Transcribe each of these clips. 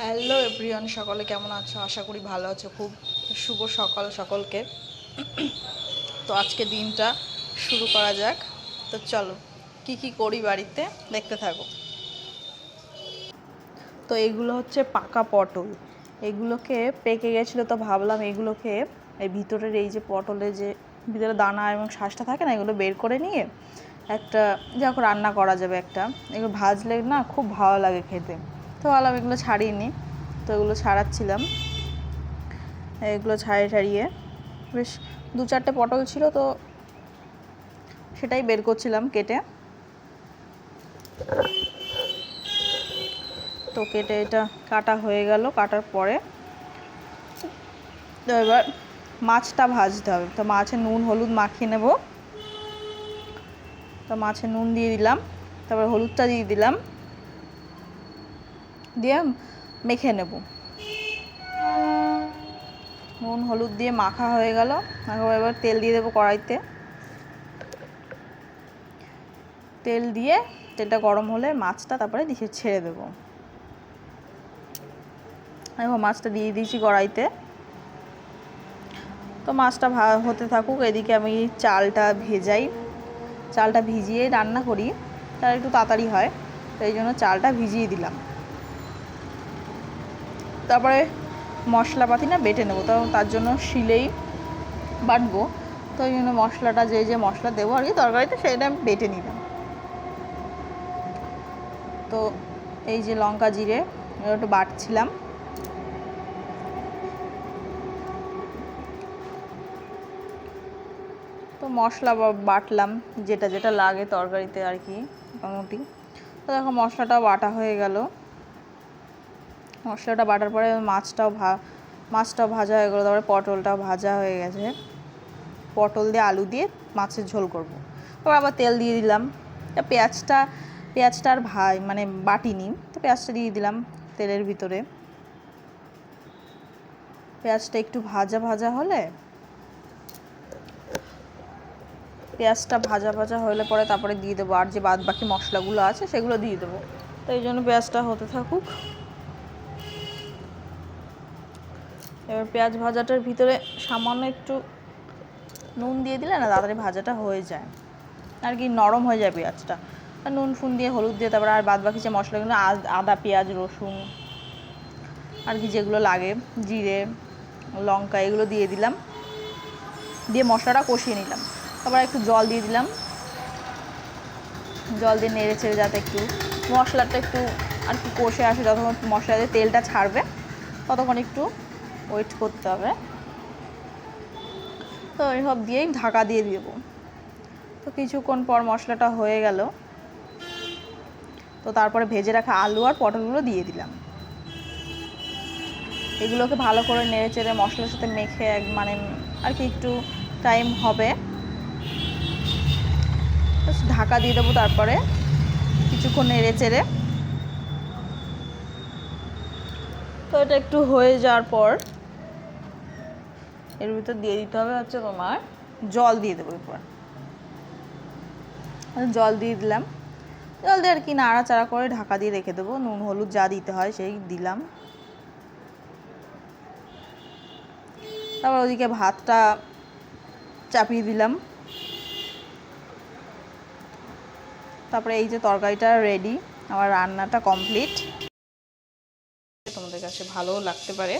Hello everyone সকলে কেমন আছো? আশা করি ভালো আছো। খুব শুভ সকাল সকলকে। তো আজকে দিনটা শুরু করা যাক। তো চলো, কি কি করি বাড়িতে দেখতে থাকো। তো এগুলো হচ্ছে পাকা পটল। এগুলোকে পেকে গেছিল তো ভাবলাম এগুলোকে এই ভিতরের এই যে পটলে যে ভিতরে দানা এবং শ্বাসটা থাকে না, এগুলো বের করে নিয়ে একটা যখন রান্না করা যাবে একটা। এগুলো ভাজলে না খুব ভালো লাগে খেতে। তো ভাবলাম এগুলো ছাড়িয়ে নিই তো এগুলো ছাড়াচ্ছিলাম। এগুলো ছাড়িয়ে ছাড়িয়ে বেশ দু চারটে পটল ছিল, তো সেটাই বের করছিলাম কেটে। তো কেটে এটা কাটা হয়ে গেল, কাটার পরে তো এবার মাছটা ভাজতে হবে। তো মাছে নুন, হলুদ মাখিয়ে নেব। তো মাছে নুন দিয়ে দিলাম, তারপর হলুদটা দিয়ে দিলাম। দিয়ে মেখে নেব। নুন, হলুদ দিয়ে মাখা হয়ে গেল। এবার তেল দিয়ে দেবো কড়াইতে। তেল দিয়ে তেলটা গরম হলে মাছটা তারপরে দিয়ে ছেড়ে দেবো। দেখো, মাছটা দিয়ে দিয়েছি কড়াইতে। তো মাছটা ভা, হতে থাকুক, এদিকে আমি চালটা ভেজাই। চালটা ভিজিয়ে রান্না করি তার একটু তাড়াতাড়ি হয়। তো এই জন্য চালটা ভিজিয়ে দিলাম। তারপরে মশলাপাতি না বেটে নেব, তো তার জন্য শিলেই বাটবো। তো ওই জন্য মশলাটা যে যে মশলা দেবো আর কি তরকারিতে সেটা আমি বেটে নিলাম। তো এই যে লঙ্কা জিরে একটু বাটছিলাম। তো মশলা বাটলাম, যেটা যেটা লাগে তরকারিতে আর কি, মোটামুটি। তো দেখো মশলাটাও বাটা হয়ে গেল। মশলাটা বাটার পরে মাছটাও ভা, মাছটাও ভাজা হয়ে গেলো, তারপরে পটলটাও ভাজা হয়ে গেছে। পটল দিয়ে আলু দিয়ে মাছের ঝোল করব। তারপর আবার তেল দিয়ে দিলাম। পেঁয়াজটা পেঁয়াজটা আর ভাই মানে বাটিনি, তো পেঁয়াজটা দিয়ে দিলাম তেলের ভিতরে। পেঁয়াজটা একটু ভাজা ভাজা হলে, পেঁয়াজটা ভাজা ভাজা হলে পরে তারপরে দিয়ে দেবো। আর যে বাদ বাকি মশলাগুলো আছে সেগুলো দিয়ে দেবো। তো এই জন্য পেঁয়াজটা হতে থাকুক। এবার পেঁয়াজ ভাজাটার ভিতরে সামান্য একটু নুন দিয়ে দিলে না তাড়াতাড়ি ভাজাটা হয়ে যায়। আর কি নরম হয়ে যায় পেঁয়াজটা। নুন ফুন দিয়ে, হলুদ দিয়ে, তারপর আর বাদ বাকি যে মশলাগুলো আদা পেঁয়াজ, রসুন, আর কি যেগুলো লাগে, জিরে, লঙ্কা, এগুলো দিয়ে দিলাম। দিয়ে মশলাটা কষিয়ে নিলাম। তারপর একটু জল দিয়ে দিলাম। জল দিয়ে নেড়ে ছেড়ে যাতে একটু মশলাটা একটু আর কি কষে আসে, যতক্ষণ মশলা দিয়ে তেলটা ছাড়বে, ততক্ষণ একটু ওয়েট করতে হবে। তো এইসব দিয়েই ঢাকা দিয়ে দেবো। তো কিছুক্ষণ পর মশলাটা হয়ে গেল। তো তারপরে ভেজে রাখা আলু আর পটলগুলো দিয়ে দিলাম। এগুলোকে ভালো করে নেড়ে চেড়ে মশলার সাথে মেখে এক মানে আর কি একটু টাইম হবে। ঢাকা দিয়ে দেবো তারপরে কিছুক্ষণ নেড়ে চেড়ে তো এটা একটু হয়ে যাওয়ার পর এর ভিতর দিয়ে দিতে হবে হচ্ছে তোমার জল দিয়ে দেবো এরপর। জল দিয়ে দিলাম। জল দিয়ে আর কি নাড়াচাড়া করে ঢাকা দিয়ে রেখে দেবো। নুন, হলুদ যা দিতে হয় সেই দিলাম। তারপর ওদিকে ভাতটা চাপিয়ে দিলাম। তারপরে এই যে তরকারিটা রেডি আমার রান্নাটা কমপ্লিট তোমাদের কাছে ভালোও লাগতে পারে।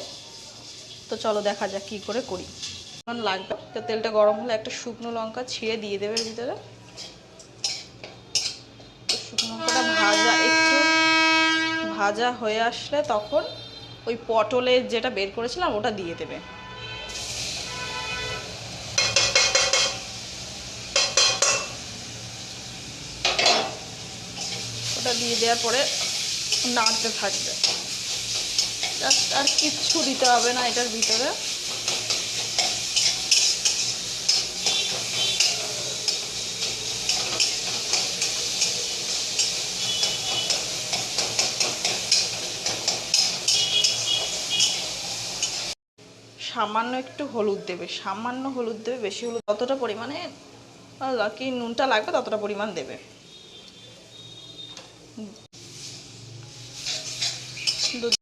তো চলো দেখা যাক কী করে করি। কেমন লাগবে। তো তেলটা গরম হলে একটা শুকনো লঙ্কা ছিঁড়ে দিয়ে দেবে ভিতরে। শুকনো লঙ্কাটা ভাজা, একটু ভাজা হয়ে আসলে তখন ওই পটলের যেটা বের করেছিলাম ওটা দিয়ে দেবে। ওটা দিয়ে দেওয়ার পরে নাড়তে থাকবে। আর কিচ্ছু দিতে হবে না এটার ভিতরে। সামান্য একটু হলুদ দেবে, সামান্য হলুদ দেবে, বেশি হলুদ যতটা পরিমাণে কি নুনটা লাগবে ততটা পরিমাণ দেবে।